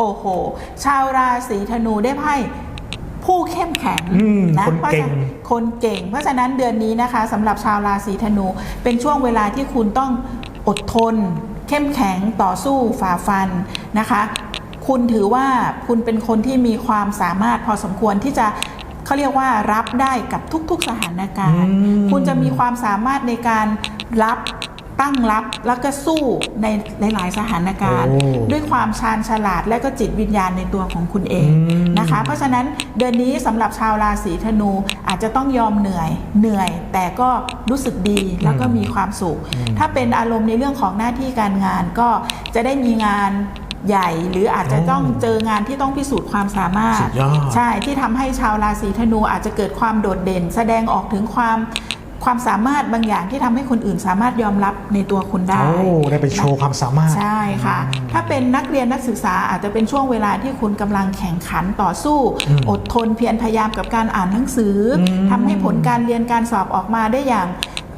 โอ้โห ชาวราศีธนูได้ไพ่ผู้เข้มแข็งอืมนะคนเพราะเก่ฉะงคนเก่ง เพราะฉะนั้นเดือนนี้นะคะสำหรับชาวราศีธนู เป็นช่วงเวลาที่คุณต้องอดทน เข้มแข็งต่อสู้ฝ่าฟันนะคะ คุณถือว่าคุณเป็นคนที่มีความสามารถพอสมควรที่จะเขาเรียกว่ารับได้กับทุก ๆสถานการณ์อืมคุณจะมีความสามารถในการรับ ตั้งรับแล้วก็สู้ในหลาย ๆ สถานการณ์โอ้ด้วยความชาญฉลาดและก็จิตวิญญาณในตัวของคุณเองอืมนะคะ เพราะฉะนั้นเดือนนี้สำหรับชาวราศีธนูอาจจะต้องยอมเหนื่อยเหนื่อย แต่ก็รู้สึกดีแล้วก็มีความสุข ถ้าเป็นอารมณ์ในเรื่องของหน้าที่การงานก็จะได้มีงานใหญ่หรืออาจจะต้องเจองานที่ต้องพิสูจน์ความสามารถสุดยอดใช่ที่ทำให้ชาวราศีธนูอาจจะเกิดความโดดเด่น แสดงออกถึงความ ความสามารถบางอย่างที่ทำให้คนอื่นสามารถยอมรับในตัวคุณได้โอ้ได้ไปโชว์ความสามารถ ใช่ค่ะ ถ้าเป็นนักเรียนนักศึกษาอาจจะเป็นช่วงเวลาที่คุณกำลังแข่งขันต่อสู้อืมอดทนเพียรพยายามกับการอ่านหนังสืออมทำให้ผลการเรียนการสอบออกมาได้อย่าง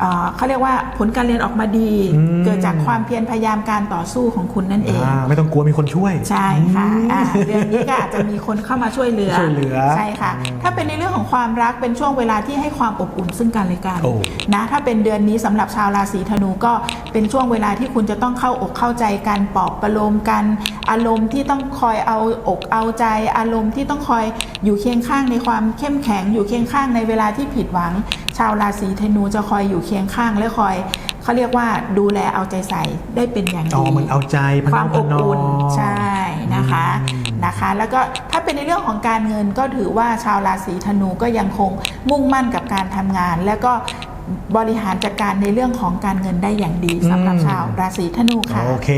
เอ่อเขาเรียกว่าผลการเรียนออกมาดีอืมเกิดจากความเพียรพยายามการต่อสู้ของคุณนั่นเองอ่าไม่ต้องกลัวมีคนช่วย ใช่ค่ะอ่าเดือนนี้ก็อาจจะมีคนเข้ามาช่วยเหลือช่วยเหลือใช่ค่ะ ถ้าเป็นในเรื่องของความรักเป็นช่วงเวลาที่ให้ความอบอุ่นซึ่งกันและกันโอ้นะถ้าเป็นเดือนนี้สำหรับชาวราศีธนูก็เป็นช่วงเวลาที่คุณจะต้องเข้าอกเข้าใจกันปลอบประโลมกันอารมณ์ที่ต้องคอยเอาอกเอาใจ อารมณ์ที่ต้องคอยอยู่เคียงข้างในความเข้มแข็ง อยู่เคียงข้างในเวลาที่ผิดหวัง ชาวราศีธนูจะคอยอยู่เคียงข้างและคอยเขาเรียกว่าดูแลเอาใจใส่ได้เป็นอย่างอ๋อดีเหมือนเอาใจพความพอบนอุ่นใช่นะคะอืมนะคะ แล้วก็ถ้าเป็นในเรื่องของการเงินก็ถือว่าชาวราศีธนูก็ยังคงมุ่งมั่นกับการทำงาน แล้วก็บริหารจัดการในเรื่องของการเงินได้อย่างดีสำหรับชาวราศีธนูค่ะโอเค